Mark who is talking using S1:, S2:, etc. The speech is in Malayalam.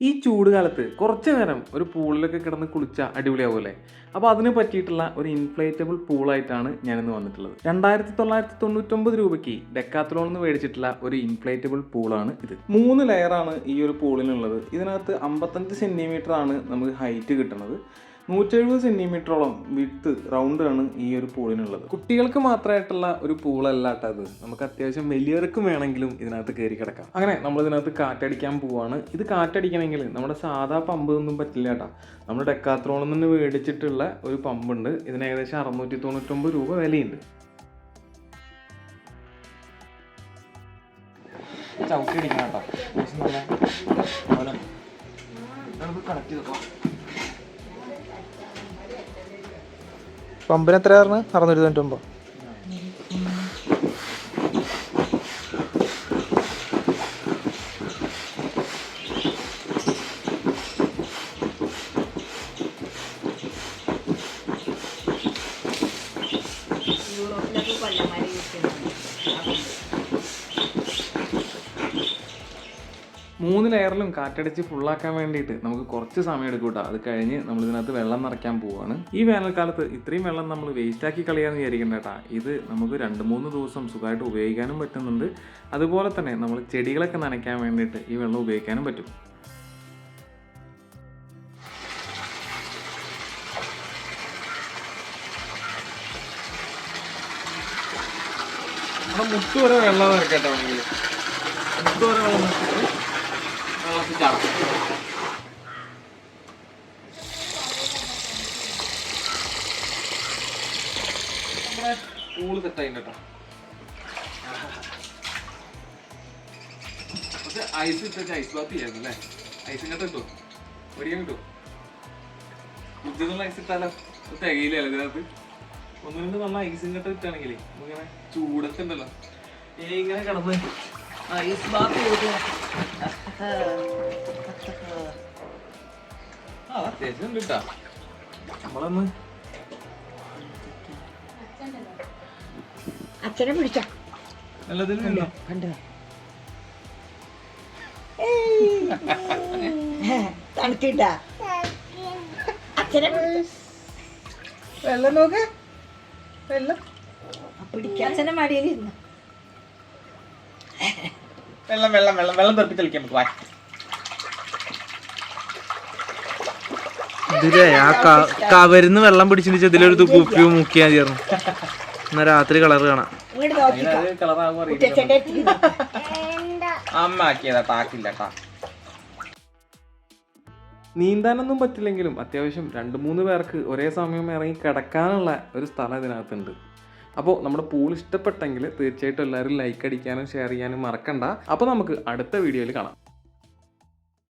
S1: ഈ ചൂട് കാലത്ത് കുറച്ച് നേരം ഒരു പൂളിലൊക്കെ കിടന്ന് കുളിച്ച അടിപൊളിയാവുമല്ലേ അപ്പോൾ അതിന് പറ്റിയിട്ടുള്ള ഒരു ഇൻഫ്ലേറ്റബിൾ പൂളായിട്ടാണ് ഞാനിന്ന് വന്നിട്ടുള്ളത്. രണ്ടായിരത്തി തൊള്ളായിരത്തി തൊണ്ണൂറ്റൊമ്പത് രൂപയ്ക്ക് ഡെക്കാത്തലോൺ എന്ന് മേടിച്ചിട്ടുള്ള ഒരു ഇൻഫ്ലേറ്റബിൾ പൂളാണ് ഇത്. മൂന്ന് ലെയറാണ് ഈ ഒരു പൂളിനുള്ളത്. ഇതിനകത്ത് അമ്പത്തഞ്ച് സെന്റിമീറ്റർ ആണ് നമുക്ക് ഹൈറ്റ് കിട്ടുന്നത് നൂറ്റെഴുപത് സെന്റിമീറ്ററോളം വിട്ട് റൗണ്ട് ആണ് ഈ ഒരു പൂളിനുള്ളത്. കുട്ടികൾക്ക് മാത്രമായിട്ടുള്ള ഒരു പൂളല്ല കേട്ടോ അത്. നമുക്ക് അത്യാവശ്യം വലിയവർക്കും വേണമെങ്കിലും ഇതിനകത്ത് കയറി കിടക്കാം. അങ്ങനെ നമ്മൾ ഇതിനകത്ത് കാറ്റടിക്കാൻ പോവാണ്. ഇത് കാറ്റടിക്കണമെങ്കിൽ നമ്മുടെ സാധാ പമ്പ് ഒന്നും പറ്റില്ല കേട്ടോ. നമ്മൾ ഡെക്കാത്രോണിൽ നിന്ന് മേടിച്ചിട്ടുള്ള ഒരു പമ്പുണ്ട്. ഇതിന് ഏകദേശം അറുന്നൂറ്റി തൊണ്ണൂറ്റൊമ്പത് രൂപ വിലയുണ്ട്. ചവിട്ടി അടിക്കണം കേട്ടോ. കണക്ട് ചെയ്തോ
S2: പമ്പിന് എത്ര പറഞ്ഞു അറുന്നൂറ്റി തൊണ്ണൂറ്റൊമ്പത്
S1: മൂന്ന് ലെയറിലും കാറ്റടിച്ച് ഫുള്ളാക്കാൻ വേണ്ടിയിട്ട് നമുക്ക് കുറച്ച് സമയം എടുക്കും കേട്ടോ അത് കഴിഞ്ഞ് നമ്മൾ ഇതിനകത്ത് വെള്ളം നിറയ്ക്കാൻ പോവുകയാണ് ഈ വേനൽക്കാലത്ത് ഇത്രയും വെള്ളം നമ്മൾ വേസ്റ്റ് ആക്കി കളയാന്ന് വിചാരിക്കേണ്ട കേട്ടാ ഇത് നമുക്ക് രണ്ട് മൂന്ന് ദിവസം സുഖമായിട്ട് ഉപയോഗിക്കാനും പറ്റുന്നുണ്ട്. അതുപോലെ തന്നെ നമ്മൾ ചെടികളൊക്കെ നനയ്ക്കാൻ വേണ്ടിയിട്ട് ഈ വെള്ളം ഉപയോഗിക്കാനും പറ്റും. മുട്ട് വരെ വെള്ളം നിറക്കട്ടെ മുട്ട് വരെ വെള്ളം നിറച്ചിട്ട് വെള്ളത്തിൽ ചാടും നമ്മുടെ പൂൾ സെറ്റായി കേട്ടോ പക്ഷെ ഐസ് ഇട്ടിട്ട് ഐസ് ബാത്ത് ചെയ്യായിരുന്നു അല്ലേ? ഐസ് ഇങ്ങോട്ട് കിട്ടുമോ ഒരിക്കലും കിട്ടുമോ ബുദ്ധിമുട്ടുള്ള ഐസ് ഇട്ടാലോ? തികയില്ല ഇതിനകത്ത്. ഒന്ന് രണ്ട് നല്ല ഐസ് ഇങ്ങോട്ട് ഇട്ടാണെങ്കിലേ ഇങ്ങനെ ചൂടൊക്കെ ഉണ്ടല്ലോ. ഏ ഇങ്ങനെ കിടന്ന്. ഐസ് ബാത്ത് ചെയ്തിട്ട്. ആ അത്യാവശ്യം ഉണ്ട് കേട്ടാ നമ്മളൊന്ന്
S3: അച്ഛനെ പിടിച്ച.
S2: കണ്ടോ
S3: തണുത്തിട്ട. അച്ഛനെ
S2: വെള്ളം നോക്ക്. വെള്ളം.
S3: പിടിക്കാൻ അച്ഛനെ മടിയിലിരുന്നു.
S2: വെള്ളം വെള്ളം വെള്ളം വെള്ളം തെറിപ്പിച്ച് കളിക്കാം നമുക്ക് വാ. ഇതിലേ ആ കവരുന്ന് വെള്ളം പിടിച്ചിട്ട് ഇതിലൊരു കുപ്പി മുക്കിയാൽ ചേർന്നു എന്നാ രാത്രി കളർ കാണാം. അമ്മ ആക്കിയതാ താക്കില്ല ട്ടാ
S1: നീന്താനൊന്നും പറ്റില്ലെങ്കിലും അത്യാവശ്യം രണ്ട് മൂന്ന് പേർക്ക് ഒരേ സമയം ഇറങ്ങി കിടക്കാനുള്ള ഒരു സ്ഥലം ഇതിനകത്തുണ്ട്. അപ്പോൾ നമ്മുടെ പൂൾ ഇഷ്ടപ്പെട്ടെങ്കിൽ തീർച്ചയായിട്ടും എല്ലാവരും ലൈക്ക് അടിക്കാനും ഷെയർ ചെയ്യാനും മറക്കണ്ട. അപ്പോൾ നമുക്ക് അടുത്ത വീഡിയോയിൽ കാണാം.